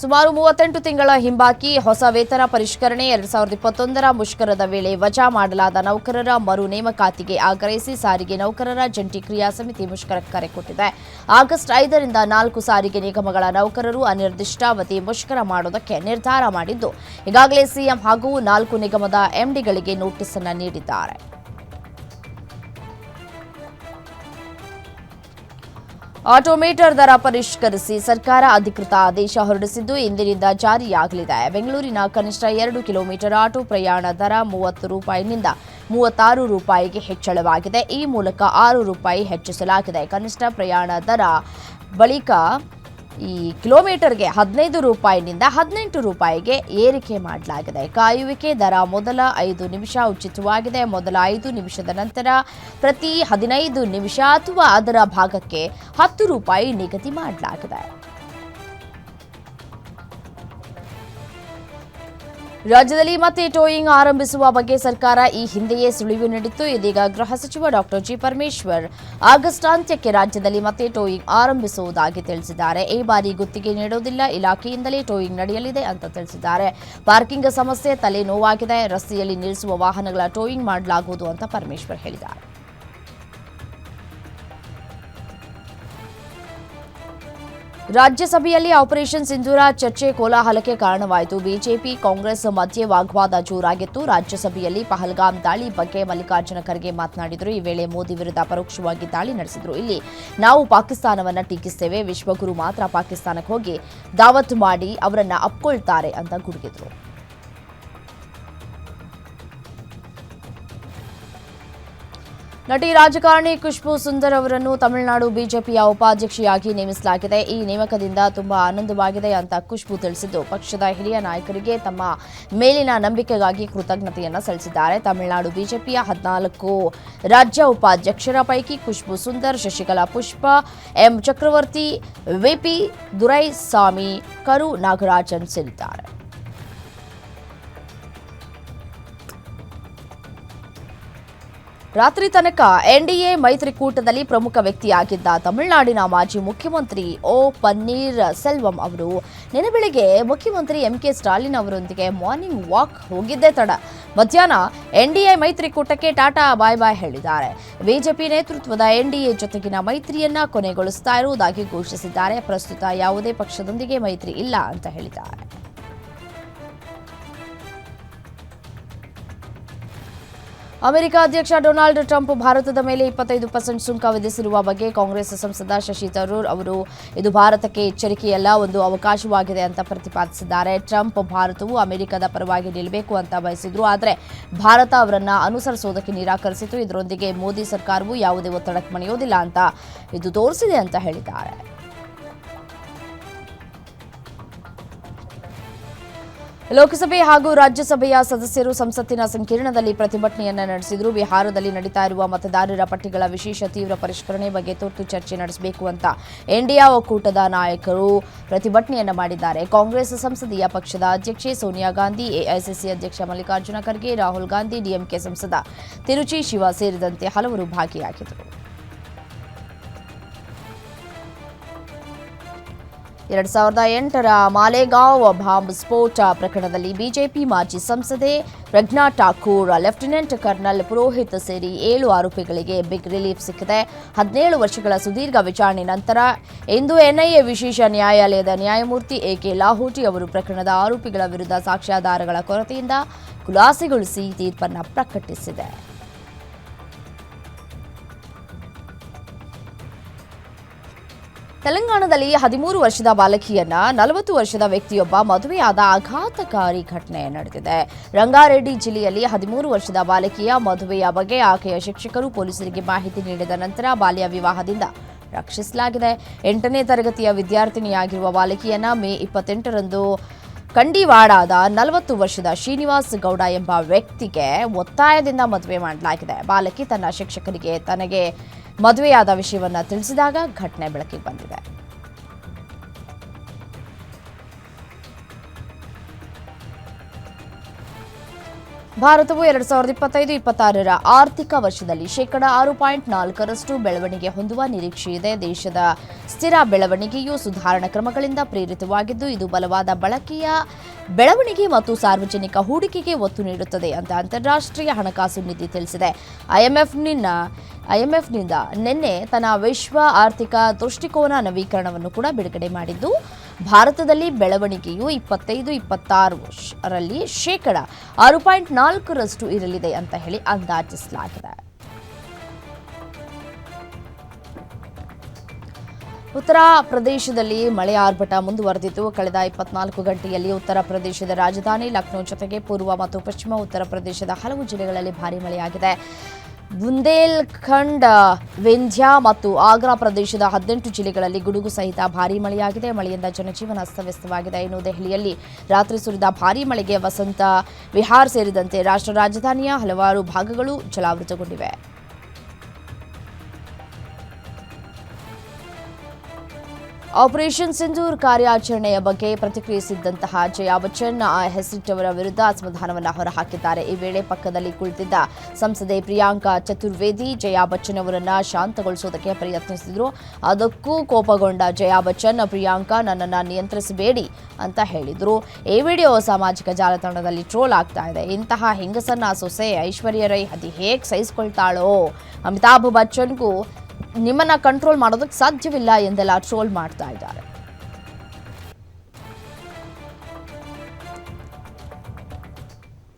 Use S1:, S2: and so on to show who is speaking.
S1: ಸುಮಾರು ಮೂವತ್ತೆಂಟು ತಿಂಗಳ ಹಿಂಬಾಕಿ ಹೊಸ ವೇತನ ಪರಿಷ್ಕರಣೆ ಎರಡ್ ಸಾವಿರದ ಇಪ್ಪತ್ತೊಂದರ ಮುಷ್ಕರದ ವೇಳೆ ವಜಾ ಮಾಡಲಾದ ನೌಕರರ ಮರು ನೇಮಕಾತಿಗೆ ಆಗ್ರಹಿಸಿ ಸಾರಿಗೆ ನೌಕರರ ಜಂಟಿ ಕ್ರಿಯಾ ಸಮಿತಿ ಮುಷ್ಕರ ಕರೆ ಕೊಟ್ಟಿದೆ. ಆಗಸ್ಟ್ ಐದರಿಂದ ನಾಲ್ಕು ಸಾರಿಗೆ ನಿಗಮಗಳ ನೌಕರರು ಅನಿರ್ದಿಷ್ಟಾವಧಿ ಮುಷ್ಕರ ಮಾಡುವುದಕ್ಕೆ ನಿರ್ಧಾರ ಮಾಡಿದ್ದು. ಈಗಾಗಲೇ ಸಿಎಂ ಹಾಗೂ ನಾಲ್ಕು ನಿಗಮದ ಎಂಡಿಗಳಿಗೆ ನೋಟಿಸ್ ಅನ್ನು ನೀಡಿದ್ದಾರೆ. ಆಟೋಮೇಟರ್ ದರ ಪರಿಷ್ಕರಿಸಿ ಸರ್ಕಾರ ಅಧಿಕೃತ ಆದೇಶ ಹೊರಡಿಸಿದ್ದು ಇಂದಿನಿಂದ ಜಾರಿಯಾಗಲಿದೆ. ಬೆಂಗಳೂರಿನ ಕನಿಷ್ಠ ಎರಡು ಕಿಲೋಮೀಟರ್ ಆಟೋ ಪ್ರಯಾಣ ದರ ಮೂವತ್ತು ರೂಪಾಯಿನಿಂದ ಮೂವತ್ತಾರು ರೂಪಾಯಿಗೆ ಹೆಚ್ಚಳವಾಗಿದೆ. ಈ ಮೂಲಕ ಆರು ರೂಪಾಯಿ ಹೆಚ್ಚಿಸಲಾಗಿದೆ. ಕನಿಷ್ಠ ಪ್ರಯಾಣ ದರ ಬಳಿಕ ಈ ಕಿಲೋಮೀಟರ್ಗೆ ಹದಿನೈದು ರೂಪಾಯಿನಿಂದ ಹದಿನೆಂಟು ರೂಪಾಯಿಗೆ ಏರಿಕೆ ಮಾಡಲಾಗಿದೆ. ಕಾಯುವಿಕೆ ದರ ಮೊದಲ ಐದು ನಿಮಿಷ ಉಚಿತವಾಗಿದೆ. ಮೊದಲ ಐದು ನಿಮಿಷದ ನಂತರ ಪ್ರತಿ ಹದಿನೈದು ನಿಮಿಷ ಅಥವಾ ಅದರ ಭಾಗಕ್ಕೆ ಹತ್ತು ರೂಪಾಯಿ ನಿಗದಿ ಮಾಡಲಾಗಿದೆ. ರಾಜ್ಯದಲ್ಲಿ ಮತ್ತೆ ಟೋಯಿಂಗ್ ಆರಂಭಿಸುವ ಬಗ್ಗೆ ಸರ್ಕಾರ ಈ ಹಿಂದೆಯೇ ಸುಳಿವು ನೀಡಿತ್ತು. ಇದೀಗ ಗೃಹ ಸಚಿವ ಡಾಕ್ಟರ್ ಜಿ. ಪರಮೇಶ್ವರ್ ಆಗಸ್ಟ್ ಅಂತ್ಯಕ್ಕೆ ರಾಜ್ಯದಲ್ಲಿ ಮತ್ತೆ ಟೋಯಿಂಗ್ ಆರಂಭಿಸುವುದಾಗಿ ತಿಳಿಸಿದ್ದಾರೆ. ಈ ಬಾರಿ ಗುತ್ತಿಗೆ ನೀಡುವುದಿಲ್ಲ. ಇಲಾಖೆಯಿಂದಲೇ ಟೋಯಿಂಗ್ ನಡೆಯಲಿದೆ ಅಂತ ತಿಳಿಸಿದ್ದಾರೆ. ಪಾರ್ಕಿಂಗ್ ಸಮಸ್ಯೆ ತಲೆ ನೋವಾಗಿದೆ ರಸ್ತೆಯಲ್ಲಿ ನಿಲ್ಲಿಸುವ ವಾಹನಗಳ ಟೋಯಿಂಗ್ ಮಾಡಲಾಗುವುದು ಅಂತ ಪರಮೇಶ್ವರ್ ಹೇಳಿದ್ದಾರೆ. ರಾಜ್ಯಸಭೆಯಲ್ಲಿ ಆಪರೇಷನ್ ಸಿಂಧೂರ ಚರ್ಚೆ ಕೋಲಾಹಲಕ್ಕೆ ಕಾರಣವಾಯಿತು. ಬಿಜೆಪಿ, ಕಾಂಗ್ರೆಸ್ ಮಧ್ಯೆ ವಾಗ್ವಾದ ಜೋರಾಗಿತ್ತು. ರಾಜ್ಯಸಭೆಯಲ್ಲಿ ಪಹಲ್ಗಾಮ್ ದಾಳಿ ಬಗ್ಗೆ ಮಲ್ಲಿಕಾರ್ಜುನ ಖರ್ಗೆ ಮಾತನಾಡಿದರು. ಈ ವೇಳೆ ಮೋದಿ ವಿರುದ್ಧ ಪರೋಕ್ಷವಾಗಿ ದಾಳಿ ನಡೆಸಿದರು. ಇಲ್ಲಿ ನಾವು ಪಾಕಿಸ್ತಾನವನ್ನು ಟೀಕಿಸ್ತೇವೆ. ವಿಶ್ವಗುರು ಮಾತ್ರ ಪಾಕಿಸ್ತಾನಕ್ಕೆ ಹೋಗಿ ದಾವತ್ ಮಾಡಿ ಅವರನ್ನು ಅಪ್ಕೊಳ್ತಾರೆ ಅಂತ ಗುಡುಗಿದ್ರು. ನಟಿ ರಾಜಕಾರಣಿ ಖುಷ್ಬು ಸುಂದರ್ ಅವರನ್ನು ತಮಿಳುನಾಡು ಬಿಜೆಪಿಯ ಉಪಾಧ್ಯಕ್ಷೆಯಾಗಿ ನೇಮಿಸಲಾಗಿದೆ. ಈ ನೇಮಕದಿಂದ ತುಂಬಾ ಆನಂದವಾಗಿದೆ ಅಂತ ಖುಷ್ಬು ತಿಳಿಸಿದ್ದು. ಪಕ್ಷದ ಹಿರಿಯ ನಾಯಕರಿಗೆ ತಮ್ಮ ಮೇಲಿನ ನಂಬಿಕೆಗಾಗಿ ಕೃತಜ್ಞತೆಯನ್ನ ಸಲ್ಲಿಸಿದ್ದಾರೆ. ತಮಿಳುನಾಡು ಬಿಜೆಪಿಯ ಹದಿನಾಲ್ಕು ರಾಜ್ಯ ಉಪಾಧ್ಯಕ್ಷರ ಪೈಕಿ ಖುಷ್ಬು ಸುಂದರ್, ಶಶಿಕಲಾ ಪುಷ್ಪ, ಎಂ. ಚಕ್ರವರ್ತಿ ವಿಪಿ ದುರೈಸ್ವಾಮಿ, ಕರು ನಾಗರಾಜನ್ ಸೇರಿದ್ದಾರೆ ರಾತ್ರಿ ತನಕ ಎನ್ಡಿಎ ಮೈತ್ರಿಕೂಟದಲ್ಲಿ ಪ್ರಮುಖ ವ್ಯಕ್ತಿಯಾಗಿದ್ದ ತಮಿಳುನಾಡಿನ ಮಾಜಿ ಮುಖ್ಯಮಂತ್ರಿ ಓ ಪನ್ನೀರ್ ಸೆಲ್ವಂ ಅವರು ನಿನ್ನೆ ಬೆಳಿಗ್ಗೆ ಮುಖ್ಯಮಂತ್ರಿ ಎಂ ಕೆ ಸ್ಟಾಲಿನ್ ಅವರೊಂದಿಗೆ ಮಾರ್ನಿಂಗ್ ವಾಕ್ ಹೋಗಿದ್ದೇ ತಡ. ಮಧ್ಯಾಹ್ನ ಎನ್ಡಿಎ ಮೈತ್ರಿಕೂಟಕ್ಕೆ ಟಾಟಾ ಬಾಯ್ ಬಾಯ್ ಹೇಳಿದ್ದಾರೆ. ಬಿಜೆಪಿ ನೇತೃತ್ವದ ಎನ್ಡಿಎ ಜೊತೆಗಿನ ಮೈತ್ರಿಯನ್ನ ಕೊನೆಗೊಳಿಸ್ತಾ ಇರುವುದಾಗಿ ಘೋಷಿಸಿದ್ದಾರೆ. ಪ್ರಸ್ತುತ ಯಾವುದೇ ಪಕ್ಷದೊಂದಿಗೆ ಮೈತ್ರಿ ಇಲ್ಲ ಅಂತ ಹೇಳಿದ್ದಾರೆ. ಅಮೆರಿಕ ಅಧ್ಯಕ್ಷ ಡೊನಾಲ್ಡ್ ಟ್ರಂಪ್ ಭಾರತದ ಮೇಲೆ ಇಪ್ಪತ್ತೈದು ಪರ್ಸೆಂಟ್ ಸುಂಕ ವಿಧಿಸಿರುವ ಬಗ್ಗೆ ಕಾಂಗ್ರೆಸ್ ಸಂಸದ ಶಶಿ ತರೂರ್ ಅವರು ಇದು ಭಾರತಕ್ಕೆ ಎಚ್ಚರಿಕೆಯಲ್ಲ, ಒಂದು ಅವಕಾಶವಾಗಿದೆ ಅಂತ ಪ್ರತಿಪಾದಿಸಿದ್ದಾರೆ. ಟ್ರಂಪ್ ಭಾರತವು ಅಮೆರಿಕದ ಪರವಾಗಿ ನಿಲ್ಲಬೇಕು ಅಂತ ಬಯಸಿದ್ರು, ಆದರೆ ಭಾರತ ಅವರನ್ನು ಅನುಸರಿಸುವುದಕ್ಕೆ ನಿರಾಕರಿಸಿತು ಇದರೊಂದಿಗೆ ಮೋದಿ ಸರ್ಕಾರವು ಯಾವುದೇ ಒತ್ತಡಕ್ಕೆ ಮಣಿಯೋದಿಲ್ಲ ಅಂತ ಇದು ತೋರಿಸಿದೆ ಅಂತ ಹೇಳಿದ್ದಾರೆ. ಲೋಕಸಭೆ ಹಾಗೂ ರಾಜ್ಯಸಭೆಯ ಸದಸ್ಯರು ಸಂಸತ್ತಿನ ಸಂಕೀರ್ಣದಲ್ಲಿ ಪ್ರತಿಭಟನೆಯನ್ನು ನಡೆಸಿದರು. ಬಿಹಾರದಲ್ಲಿ ನಡೀತಾ ಇರುವ ಮತದಾರರ ಪಟ್ಟಿಗಳ ವಿಶೇಷ ತೀವ್ರ ಪರಿಷ್ಕರಣೆ ಬಗ್ಗೆ ತುರ್ತು ಚರ್ಚೆ ನಡೆಸಬೇಕು ಅಂತ ಇಂಡಿಯಾ ಒಕ್ಕೂಟದ ನಾಯಕರು ಪ್ರತಿಭಟನೆಯನ್ನು ಮಾಡಿದ್ದಾರೆ. ಕಾಂಗ್ರೆಸ್ ಸಂಸದೀಯ ಪಕ್ಷದ ಅಧ್ಯಕ್ಷೆ ಸೋನಿಯಾ ಗಾಂಧಿ, ಎಐಸಿಸಿ ಅಧ್ಯಕ್ಷ ಮಲ್ಲಿಕಾರ್ಜುನ ಖರ್ಗೆ, ರಾಹುಲ್ ಗಾಂಧಿ, ಡಿಎಂಕೆ ಸಂಸದ ತಿರುಚಿ ಶಿವ ಸೇರಿದಂತೆ ಹಲವರು ಭಾಗಿಯಾಗಿದ್ದರು. ಎರಡ್ ಸಾವಿರದ ಎಂಟರ ಮಾಲೆಗಾಂವ್ ಬಾಂಬ್ ಸ್ಫೋಟ ಪ್ರಕರಣದಲ್ಲಿ ಬಿಜೆಪಿ ಮಾಜಿ ಸಂಸದೆ ಪ್ರಜ್ಞಾ ಠಾಕೂರ್, ಲೆಫ್ಟಿನೆಂಟ್ ಕರ್ನಲ್ ಪುರೋಹಿತ್ ಸೇರಿ ಏಳು ಆರೋಪಿಗಳಿಗೆ ಬಿಗ್ ರಿಲೀಫ್ ಸಿಕ್ಕಿದೆ. ಹದಿನೇಳು ವರ್ಷಗಳ ಸುದೀರ್ಘ ವಿಚಾರಣೆ ನಂತರ ಇಂದು ಎನ್ಐಎ ವಿಶೇಷ ನ್ಯಾಯಾಲಯದ ನ್ಯಾಯಮೂರ್ತಿ ಎಕೆ ಲಾಹೋಟಿ ಅವರು ಪ್ರಕರಣದ ಆರೋಪಿಗಳ ವಿರುದ್ಧ ಸಾಕ್ಷ್ಯಾಧಾರಗಳ ಕೊರತೆಯಿಂದ ಖುಲಾಸೆಗೊಳಿಸಿ ತೀರ್ಪನ್ನು ಪ್ರಕಟಿಸಿದೆ. ತೆಲಂಗಾಣದಲ್ಲಿ ಹದಿಮೂರು ವರ್ಷದ ಬಾಲಕಿಯನ್ನ ನಲವತ್ತು ವರ್ಷದ ವ್ಯಕ್ತಿಯೊಬ್ಬ ಮದುವೆಯಾದ ಆಘಾತಕಾರಿ ಘಟನೆ ನಡೆದಿದೆ. ರಂಗಾರೆಡ್ಡಿ ಜಿಲ್ಲೆಯಲ್ಲಿ ಹದಿಮೂರು ವರ್ಷದ ಬಾಲಕಿಯ ಮದುವೆಯ ಬಗ್ಗೆ ಆಕೆಯ ಶಿಕ್ಷಕರು ಪೊಲೀಸರಿಗೆ ಮಾಹಿತಿ ನೀಡಿದ ನಂತರ ಬಾಲ್ಯ ವಿವಾಹದಿಂದ ರಕ್ಷಿಸಲಾಗಿದೆ. ಎಂಟನೇ ತರಗತಿಯ ವಿದ್ಯಾರ್ಥಿನಿಯಾಗಿರುವ ಬಾಲಕಿಯನ್ನ ಮೇ ಇಪ್ಪತ್ತೆಂಟರಂದು ಕಂಡಿವಾಡಾದ ನಲವತ್ತು ವರ್ಷದ ಶ್ರೀನಿವಾಸ್ ಗೌಡ ಎಂಬ ವ್ಯಕ್ತಿಗೆ ಒತ್ತಾಯದಿಂದ ಮದುವೆ ಮಾಡಲಾಗಿದೆ. ಬಾಲಕಿ ತನ್ನ ಶಿಕ್ಷಕರಿಗೆ ತನಗೆ ಮದುವೆಯಾದ ವಿಷಯವನ್ನ ತಿಳಿಸಿದಾಗ ಘಟನೆ ಬೆಳಕಿಗೆ ಬಂದಿದೆ. ಭಾರತವು ಎರಡು ಸಾವಿರದ ಇಪ್ಪತ್ತೈದು, ಇಪ್ಪತ್ತಾರರ ಆರ್ಥಿಕ ವರ್ಷದಲ್ಲಿ ಶೇಕಡ ಆರು ಪಾಯಿಂಟ್ ನಾಲ್ಕರಷ್ಟು ಬೆಳವಣಿಗೆ ಹೊಂದುವ ನಿರೀಕ್ಷೆ ಇದೆ. ದೇಶದ ಸ್ಥಿರ ಬೆಳವಣಿಗೆಯು ಸುಧಾರಣಾ ಕ್ರಮಗಳಿಂದ ಪ್ರೇರಿತವಾಗಿದ್ದು, ಇದು ಬಲವಾದ ಬಳಕೆಯ ಬೆಳವಣಿಗೆ ಮತ್ತು ಸಾರ್ವಜನಿಕ ಹೂಡಿಕೆಗೆ ಒತ್ತು ನೀಡುತ್ತದೆ ಅಂತ ಅಂತಾರಾಷ್ಟ್ರೀಯ ಹಣಕಾಸು ನಿಧಿ ತಿಳಿಸಿದೆ. ಐಎಂಎಫ್ನಿಂದ ಐಎಂಎಫ್ನಿಂದ ನಿನ್ನೆ ತನ್ನ ವಿಶ್ವ ಆರ್ಥಿಕ ದೃಷ್ಟಿಕೋನ ನವೀಕರಣವನ್ನು ಕೂಡ ಬಿಡುಗಡೆ ಮಾಡಿದ್ದು, ಭಾರತದಲ್ಲಿ ಬೆಳವಣಿಗೆಯು ಇಪ್ಪತ್ತೈದು, ಇಪ್ಪತ್ತಾರು ರಲ್ಲಿ ಶೇಕಡ ಆರು ಪಾಯಿಂಟ್ ನಾಲ್ಕರಷ್ಟು ಇರಲಿದೆ ಅಂತ ಹೇಳಿ ಅಂದಾಜಿಸಲಾಗಿದೆ. ಉತ್ತರ ಪ್ರದೇಶದಲ್ಲಿ ಮಳೆ ಆರ್ಭಟ ಮುಂದುವರೆದಿದ್ದು, ಕಳೆದ ಇಪ್ಪತ್ನಾಲ್ಕು ಗಂಟೆಯಲ್ಲಿ ಉತ್ತರ ಪ್ರದೇಶದ ರಾಜಧಾನಿ ಲಕ್ನೋ ಜೊತೆಗೆ ಪೂರ್ವ ಮತ್ತು ಪಶ್ಚಿಮ ಉತ್ತರ ಪ್ರದೇಶದ ಹಲವು ಜಿಲ್ಲೆಗಳಲ್ಲಿ ಭಾರೀ ಮಳೆಯಾಗಿದೆ. ಬುಂದೇಲ್ಖಂಡ್, ವಿಂಧ್ಯ ಮತ್ತು ಆಗ್ರಾ ಪ್ರದೇಶದ ಹದಿನೆಂಟು ಜಿಲ್ಲೆಗಳಲ್ಲಿ ಗುಡುಗು ಸಹಿತ ಭಾರೀ ಮಳೆಯಾಗಿದೆ. ಮಳೆಯಿಂದ ಜನಜೀವನ ಅಸ್ತವ್ಯಸ್ತವಾಗಿದೆ. ಇನ್ನು ದೆಹಲಿಯಲ್ಲಿ ರಾತ್ರಿ ಸುರಿದ ಭಾರೀ ಮಳೆಗೆ ವಸಂತ ವಿಹಾರ್ ಸೇರಿದಂತೆ ರಾಷ್ಟ್ರ ರಾಜಧಾನಿಯ ಹಲವಾರು ಭಾಗಗಳು ಜಲಾವೃತಗೊಂಡಿವೆ. ಆಪರೇಷನ್ ಸಿಂಧೂರ್ ಕಾರ್ಯಾಚರಣೆಯ ಬಗ್ಗೆ ಪ್ರತಿಕ್ರಿಯಿಸಿದ್ದಂತಹ ಜಯಾ ಬಚ್ಚನ್ ಹೆಸರಿಟ್ಟವರ ವಿರುದ್ಧ ಅಸಮಾಧಾನವನ್ನು ಹೊರಹಾಕಿದ್ದಾರೆ. ಈ ವೇಳೆ ಪಕ್ಕದಲ್ಲಿ ಕುಳಿತಿದ್ದ ಸಂಸದೆ ಪ್ರಿಯಾಂಕಾ ಚತುರ್ವೇದಿ, ಜಯಾ ಬಚ್ಚನ್ ಅವರನ್ನು ಶಾಂತಗೊಳಿಸುವುದಕ್ಕೆ ಪ್ರಯತ್ನಿಸಿದ್ರು. ಅದಕ್ಕೂ ಕೋಪಗೊಂಡ ಜಯಾ ಬಚ್ಚನ್, ಪ್ರಿಯಾಂಕಾ, ನನ್ನನ್ನು ನಿಯಂತ್ರಿಸಬೇಡಿ ಅಂತ ಹೇಳಿದರು. ಈ ವಿಡಿಯೋ ಸಾಮಾಜಿಕ ಜಾಲತಾಣದಲ್ಲಿ ಟ್ರೋಲ್ ಆಗ್ತಾ ಇದೆ. ಇಂತಹ ಹೆಂಗಸನ್ನ ಸೊಸೆ ಐಶ್ವರ್ಯ ರೈ ಅದು ಹೇಗೆ ಸಹಿಸ್ಕೊಳ್ತಾಳೋ? ಅಮಿತಾಭ್ ಬಚ್ಚನ್ಗೂ ನಿಮ್ಮನ್ನ ಕಂಟ್ರೋಲ್ ಮಾಡೋದಕ್ಕೆ ಸಾಧ್ಯವಿಲ್ಲ ಎಂದೆಲ್ಲ ಟ್ರೋಲ್ ಮಾಡ್ತಾ ಇದ್ದಾರೆ.